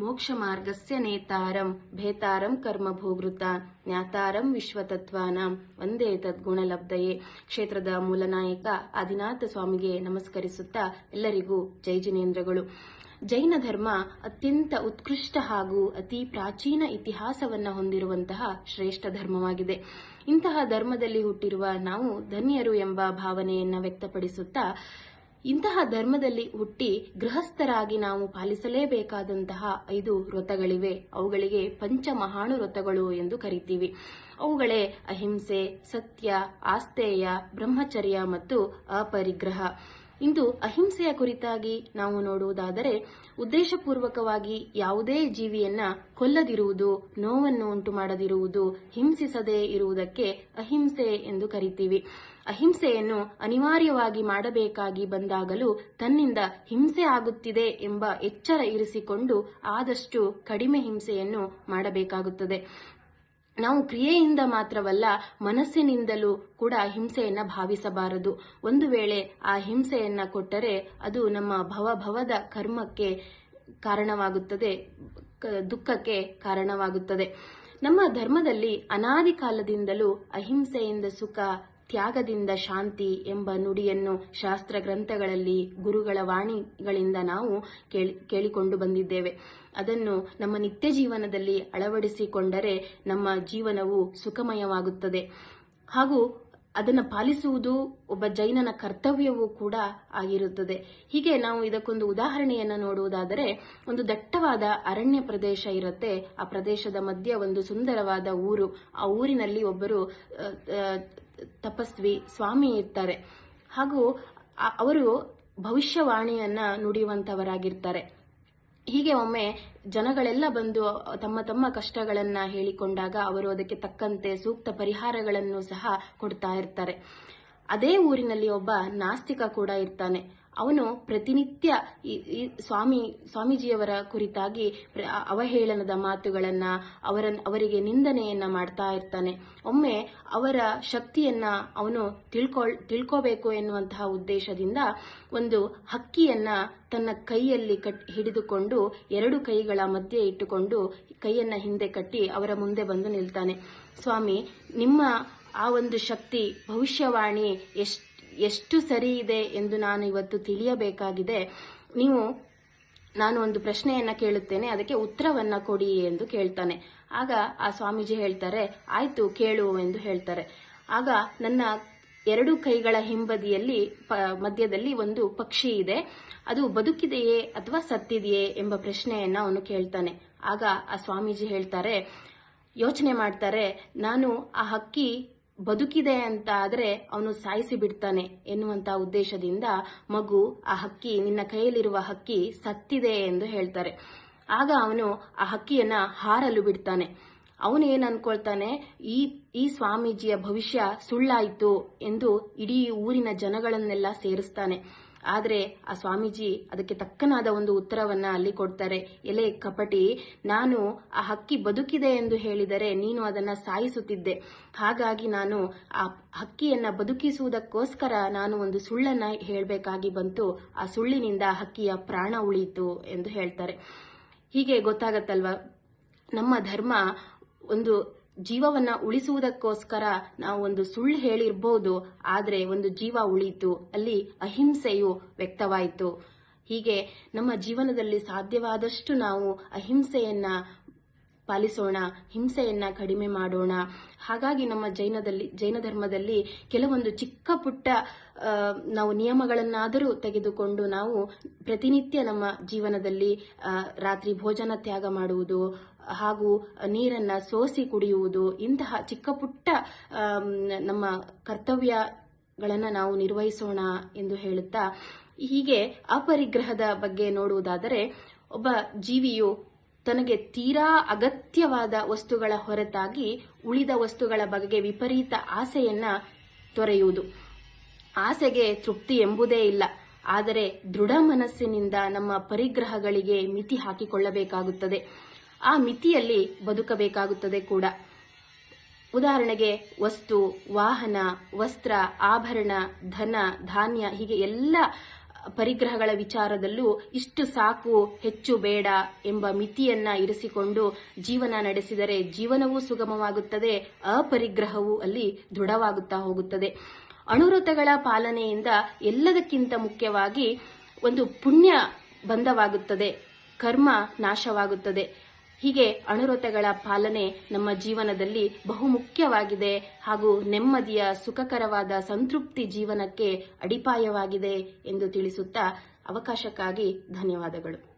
ಮೋಕ್ಷ ಮಾರ್ಗಸ್ಯ ನೇತಾರಂ ಭೇತಾರಂ ಕರ್ಮ ಭೂಗೃತ ಜ್ಞಾತಾರಂ ವಿಶ್ವತತ್ವಾನಾಂ ಒಂದೇ ತದ್ಗುಣಲಬ್ಧಯೇ. ಕ್ಷೇತ್ರದ ಮೂಲನಾಯಕ ಆದಿನಾಥ ಸ್ವಾಮಿಗೆ ನಮಸ್ಕರಿಸುತ್ತಾ ಎಲ್ಲರಿಗೂ ಜೈ ಜಿನೇಂದ್ರಗಳು. ಜೈನ ಧರ್ಮ ಅತ್ಯಂತ ಉತ್ಕೃಷ್ಟ ಹಾಗೂ ಅತಿ ಪ್ರಾಚೀನ ಇತಿಹಾಸವನ್ನ ಹೊಂದಿರುವಂತಹ ಶ್ರೇಷ್ಠ ಧರ್ಮವಾಗಿದೆ. ಇಂತಹ ಧರ್ಮದಲ್ಲಿ ಹುಟ್ಟಿರುವ ನಾವು ಧನ್ಯರು ಎಂಬ ಭಾವನೆಯನ್ನ ವ್ಯಕ್ತಪಡಿಸುತ್ತಾ ಇಂತಹ ಧರ್ಮದಲ್ಲಿ ಹುಟ್ಟಿ ಗೃಹಸ್ಥರಾಗಿ ನಾವು ಪಾಲಿಸಲೇಬೇಕಾದಂತಹ ಐದು ವ್ರತಗಳಿವೆ. ಅವುಗಳಿಗೆ ಪಂಚ ಮಹಾಣು ವ್ರತಗಳು ಎಂದು ಕರಿತೀವಿ. ಅವುಗಳೇ ಅಹಿಂಸೆ, ಸತ್ಯ ಆಸ್ತೇಯ ಬ್ರಹ್ಮಚರ್ಯ ಮತ್ತು ಅಪರಿಗ್ರಹ. ಇಂದು ಅಹಿಂಸೆಯ ಕುರಿತಾಗಿ ನಾವು ನೋಡುವುದಾದರೆ ಉದ್ದೇಶಪೂರ್ವಕವಾಗಿ ಯಾವುದೇ ಜೀವಿಯನ್ನ ಕೊಲ್ಲದಿರುವುದು, ನೋವನ್ನು ಉಂಟು ಮಾಡದಿರುವುದು ಹಿಂಸಿಸದೇ ಇರುವುದಕ್ಕೆ ಅಹಿಂಸೆ ಎಂದು ಕರಿತೀವಿ. ಅಹಿಂಸೆಯನ್ನು ಅನಿವಾರ್ಯವಾಗಿ ಮಾಡಬೇಕಾಗಿ ಬಂದಾಗಲೂ ತನ್ನಿಂದ ಹಿಂಸೆ ಆಗುತ್ತಿದೆ ಎಂಬ ಎಚ್ಚರ ಇರಿಸಿಕೊಂಡು ಆದಷ್ಟು ಕಡಿಮೆ ಹಿಂಸೆಯನ್ನು ಮಾಡಬೇಕಾಗುತ್ತದೆ. ನಾವು ಕ್ರಿಯೆಯಿಂದ ಮಾತ್ರವಲ್ಲ ಮನಸ್ಸಿನಿಂದಲೂ ಕೂಡ ಹಿಂಸೆಯನ್ನ ಭಾವಿಸಬಾರದು. ಒಂದು ವೇಳೆ ಆ ಹಿಂಸೆಯನ್ನ ಕೊಟ್ಟರೆ ಅದು ನಮ್ಮ ಭವಭವದ ಕರ್ಮಕ್ಕೆ ಕಾರಣವಾಗುತ್ತದೆ ದುಃಖಕ್ಕೆ ಕಾರಣವಾಗುತ್ತದೆ. ನಮ್ಮ ಧರ್ಮದಲ್ಲಿ ಅನಾದಿ ಕಾಲದಿಂದಲೂ ಅಹಿಂಸೆಯಿಂದ ಸುಖ ತ್ಯಾಗದಿಂದ ಶಾಂತಿ ಎಂಬ ನುಡಿಯನ್ನು ಶಾಸ್ತ್ರ ಗ್ರಂಥಗಳಲ್ಲಿ ಗುರುಗಳ ವಾಣಿಗಳಿಂದ ನಾವು ಕೇಳಿ, ಕೇಳಿಕೊಂಡು ಬಂದಿದ್ದೇವೆ. ಅದನ್ನು ನಮ್ಮ ನಿತ್ಯ ಜೀವನದಲ್ಲಿ ಅಳವಡಿಸಿಕೊಂಡರೆ ನಮ್ಮ ಜೀವನವು ಸುಖಮಯವಾಗುತ್ತದೆ. ಹಾಗೂ ಅದನ್ನು ಪಾಲಿಸುವುದು ಒಬ್ಬ ಜೈನನ ಕರ್ತವ್ಯವೂ ಕೂಡ ಆಗಿರುತ್ತದೆ. ಹೀಗೆ ನಾವು ಇದಕ್ಕೊಂದು ಉದಾಹರಣೆಯನ್ನು ನೋಡುವುದಾದರೆ, ಒಂದು ದಟ್ಟವಾದ ಅರಣ್ಯ ಪ್ರದೇಶ ಇರುತ್ತೆ. ಆ ಪ್ರದೇಶದ ಮಧ್ಯೆ ಒಂದು ಸುಂದರವಾದ ಊರು. ಆ ಊರಿನಲ್ಲಿ ಒಬ್ಬರು ತಪಸ್ವಿ ಸ್ವಾಮಿ ಇರ್ತಾರೆ. ಹಾಗೂ ಅವರು ಭವಿಷ್ಯವಾಣಿಯನ್ನ ನುಡಿಯುವಂತವರಾಗಿರ್ತಾರೆ. ಹೀಗೆ ಒಮ್ಮೆ ಜನಗಳೆಲ್ಲ ಬಂದು ತಮ್ಮ ತಮ್ಮ ಕಷ್ಟಗಳನ್ನ ಹೇಳಿಕೊಂಡಾಗ ಅವರು ಅದಕ್ಕೆ ತಕ್ಕಂತೆ ಸೂಕ್ತ ಪರಿಹಾರಗಳನ್ನು ಸಹ ಕೊಡ್ತಾ ಇರ್ತಾರೆ. ಅದೇ ಊರಿನಲ್ಲಿ ಒಬ್ಬ ನಾಸ್ತಿಕ ಕೂಡ ಇರ್ತಾನೆ. ಅವನು ಪ್ರತಿನಿತ್ಯ ಈ ಸ್ವಾಮಿ, ಸ್ವಾಮೀಜಿಯವರ ಕುರಿತಾಗಿ ಅವಹೇಳನದ ಮಾತುಗಳನ್ನ ಅವರ, ಅವರಿಗೆ ನಿಂದನೆಯನ್ನ ಮಾಡ್ತಾ ಇರ್ತಾನೆ. ಒಮ್ಮೆ ಅವರ ಶಕ್ತಿಯನ್ನ ಅವನು ತಿಳ್ಕೊಳ್, ತಿಳ್ಕೋಬೇಕು ಎನ್ನುವಂತಹ ಉದ್ದೇಶದಿಂದ ಒಂದು ಹಕ್ಕಿಯನ್ನ ತನ್ನ ಕೈಯಲ್ಲಿ ಕಟ್, ಹಿಡಿದುಕೊಂಡು ಎರಡು ಕೈಗಳ ಮಧ್ಯೆ ಇಟ್ಟುಕೊಂಡು ಕೈಯನ್ನ ಹಿಂದೆ ಕಟ್ಟಿ ಅವರ ಮುಂದೆ ಬಂದು ನಿಲ್ತಾನೆ. ಸ್ವಾಮಿ, ನಿಮ್ಮ ಆ ಒಂದು ಶಕ್ತಿ, ಭವಿಷ್ಯವಾಣಿ ಎಷ್ಟು ಎಷ್ಟು ಸರಿ ಇದೆ ಎಂದು ನಾನು ಇವತ್ತು ತಿಳಿಯಬೇಕಾಗಿದೆ. ನೀವು, ನಾನು ಒಂದು ಪ್ರಶ್ನೆಯನ್ನ ಕೇಳುತ್ತೇನೆ, ಅದಕ್ಕೆ ಉತ್ತರವನ್ನ ಕೊಡಿ ಎಂದು ಕೇಳ್ತಾನೆ. ಆಗ ಆ ಸ್ವಾಮೀಜಿ ಹೇಳ್ತಾರೆ, ಆಯ್ತು, ಕೇಳು ಎಂದು ಹೇಳ್ತಾರೆ. ಆಗ ನನ್ನ ಎರಡು ಕೈಗಳ ಹಿಂಬದಿಯಲ್ಲಿ ಮಧ್ಯದಲ್ಲಿ ಒಂದು ಪಕ್ಷಿ ಇದೆ. ಅದು ಬದುಕಿದೆಯೇ ಅಥವಾ ಸತ್ತಿದೆಯೇ ಎಂಬ ಪ್ರಶ್ನೆಯನ್ನ ಅವನು ಕೇಳ್ತಾನೆ. ಆಗ ಆ ಸ್ವಾಮೀಜಿ ಹೇಳ್ತಾರೆ, ಯೋಚನೆ ಮಾಡ್ತಾರೆ, ನಾನು ಆ ಹಕ್ಕಿ ಬದುಕಿದೆ ಅಂತ ಆದರೆ ಅವನು ಸಾಯಿಸಿ ಬಿಡ್ತಾನೆ ಎನ್ನುವಂತ ಉದ್ದೇಶದಿಂದ ಮಗು ಆ ಹಕ್ಕಿ ನಿನ್ನ ಕೈಯಲ್ಲಿರುವ ಹಕ್ಕಿ ಸತ್ತಿದೆ ಎಂದು ಹೇಳ್ತಾರೆ. ಆಗ ಅವನು ಆ ಹಕ್ಕಿಯನ್ನ ಹಾರಲು ಬಿಡ್ತಾನೆ. ಅವನು ಏನ್ ಅನ್ಕೊಳ್ತಾನೆ? ಈ ಈ ಸ್ವಾಮೀಜಿಯ ಭವಿಷ್ಯ ಸುಳ್ಳಾಯಿತು ಎಂದು ಇಡೀ ಊರಿನ ಜನಗಳನ್ನೆಲ್ಲ ಸೇರಿಸ್ತಾನೆ. ಆದ್ರೆ ಆ ಸ್ವಾಮೀಜಿ ಅದಕ್ಕೆ ತಕ್ಕನಾದ ಒಂದು ಉತ್ತರವನ್ನ ಅಲ್ಲಿ ಕೊಡ್ತಾರೆ. ಎಲೆ ಕಪಟಿ, ನಾನು ಆ ಹಕ್ಕಿ ಬದುಕಿದೆ ಎಂದು ಹೇಳಿದರೆ ನೀನು ಅದನ್ನ ಸಾಯಿಸುತ್ತಿದ್ದೆ. ಹಾಗಾಗಿ ನಾನು ಆ ಹಕ್ಕಿಯನ್ನ ಬದುಕಿಸುವುದಕ್ಕೋಸ್ಕರ ನಾನು ಒಂದು ಸುಳ್ಳನ್ನ ಹೇಳಬೇಕಾಗಿ ಬಂತು. ಆ ಸುಳ್ಳಿನಿಂದ ಹಕ್ಕಿಯ ಪ್ರಾಣ ಉಳಿಯಿತು ಎಂದು ಹೇಳ್ತಾರೆ. ಹೀಗೆ ಗೊತ್ತಾಗತ್ತಲ್ವಾ? ನಮ್ಮ ಧರ್ಮ ಒಂದು ಜೀವವನ್ನ ಉಳಿಸುವುದಕ್ಕೋಸ್ಕರ ನಾವು ಒಂದು ಸುಳ್ಳು ಹೇಳಿರ್ಬೋದು, ಆದ್ರೆ ಒಂದು ಜೀವ ಉಳಿತು ಅಲ್ಲಿ ಅಹಿಂಸೆಯು ವ್ಯಕ್ತವಾಯಿತು. ಹೀಗೆ ನಮ್ಮ ಜೀವನದಲ್ಲಿ ಸಾಧ್ಯವಾದಷ್ಟು ನಾವು ಅಹಿಂಸೆಯನ್ನ ಪಾಲಿಸೋಣ, ಹಿಂಸೆಯನ್ನ ಕಡಿಮೆ ಮಾಡೋಣ. ಹಾಗಾಗಿ ನಮ್ಮ ಜೈನದಲ್ಲಿ, ಜೈನ ಧರ್ಮದಲ್ಲಿ ಕೆಲವೊಂದು ಚಿಕ್ಕ ಪುಟ್ಟ ನಾವು ನಿಯಮಗಳನ್ನಾದರೂ ತೆಗೆದುಕೊಂಡು ನಾವು ಪ್ರತಿನಿತ್ಯ ನಮ್ಮ ಜೀವನದಲ್ಲಿ ರಾತ್ರಿ ಭೋಜನ ತ್ಯಾಗ ಮಾಡುವುದು, ಹಾಗೂ ನೀರನ್ನ ಸೋಸಿ ಕುಡಿಯುವುದು, ಇಂತಹ ಚಿಕ್ಕ ಪುಟ್ಟ ನಮ್ಮ ಕರ್ತವ್ಯಗಳನ್ನು ನಾವು ನಿರ್ವಹಿಸೋಣ ಎಂದು ಹೇಳುತ್ತಾ, ಹೀಗೆ ಅಪರಿಗ್ರಹದ ಬಗ್ಗೆ ನೋಡುವುದಾದರೆ, ಒಬ್ಬ ಜೀವಿಯು ತನಗೆ ತೀರಾ ಅಗತ್ಯವಾದ ವಸ್ತುಗಳ ಹೊರತಾಗಿ ಉಳಿದ ವಸ್ತುಗಳ ಬಗೆಗೆ ವಿಪರೀತ ಆಸೆಯನ್ನ ತೊರೆಯುವುದು. ಆಸೆಗೆ ತೃಪ್ತಿ ಎಂಬುದೇ ಇಲ್ಲ. ಆದರೆ ದೃಢ ಮನಸ್ಸಿನಿಂದ ನಮ್ಮ ಪರಿಗ್ರಹಗಳಿಗೆ ಮಿತಿ ಹಾಕಿಕೊಳ್ಳಬೇಕಾಗುತ್ತದೆ. ಆ ಮಿತಿಯಲ್ಲಿ ಬದುಕಬೇಕಾಗುತ್ತದೆ ಕೂಡ. ಉದಾಹರಣೆಗೆ ವಸ್ತು, ವಾಹನ, ವಸ್ತ್ರ, ಆಭರಣ, ಧನ, ಧಾನ್ಯ ಹೀಗೆ ಎಲ್ಲ ಪರಿಗ್ರಹಗಳ ವಿಚಾರದಲ್ಲೂ ಇಷ್ಟು ಸಾಕು, ಹೆಚ್ಚು ಬೇಡ ಎಂಬ ಮಿತಿಯನ್ನ ಇರಿಸಿಕೊಂಡು ಜೀವನ ನಡೆಸಿದರೆ ಜೀವನವೂ ಸುಗಮವಾಗುತ್ತದೆ, ಅಪರಿಗ್ರಹವೂ ಅಲ್ಲಿ ದೃಢವಾಗುತ್ತಾ ಹೋಗುತ್ತದೆ. ಅಣುವ್ರತಗಳ ಪಾಲನೆಯಿಂದ ಎಲ್ಲದಕ್ಕಿಂತ ಮುಖ್ಯವಾಗಿ ಒಂದು ಪುಣ್ಯ ಬಂಧವಾಗುತ್ತದೆ, ಕರ್ಮ ನಾಶವಾಗುತ್ತದೆ. ಹೀಗೆ ಅಣುರತೆಗಳ ಪಾಲನೆ ನಮ್ಮ ಜೀವನದಲ್ಲಿ ಬಹುಮುಖ್ಯವಾಗಿದೆ ಹಾಗೂ ನೆಮ್ಮದಿಯ ಸುಖಕರವಾದ ಸಂತೃಪ್ತಿ ಜೀವನಕ್ಕೆ ಅಡಿಪಾಯವಾಗಿದೆ ಎಂದು ತಿಳಿಸುತ್ತಾ ಅವಕಾಶಕ್ಕಾಗಿ ಧನ್ಯವಾದಗಳು.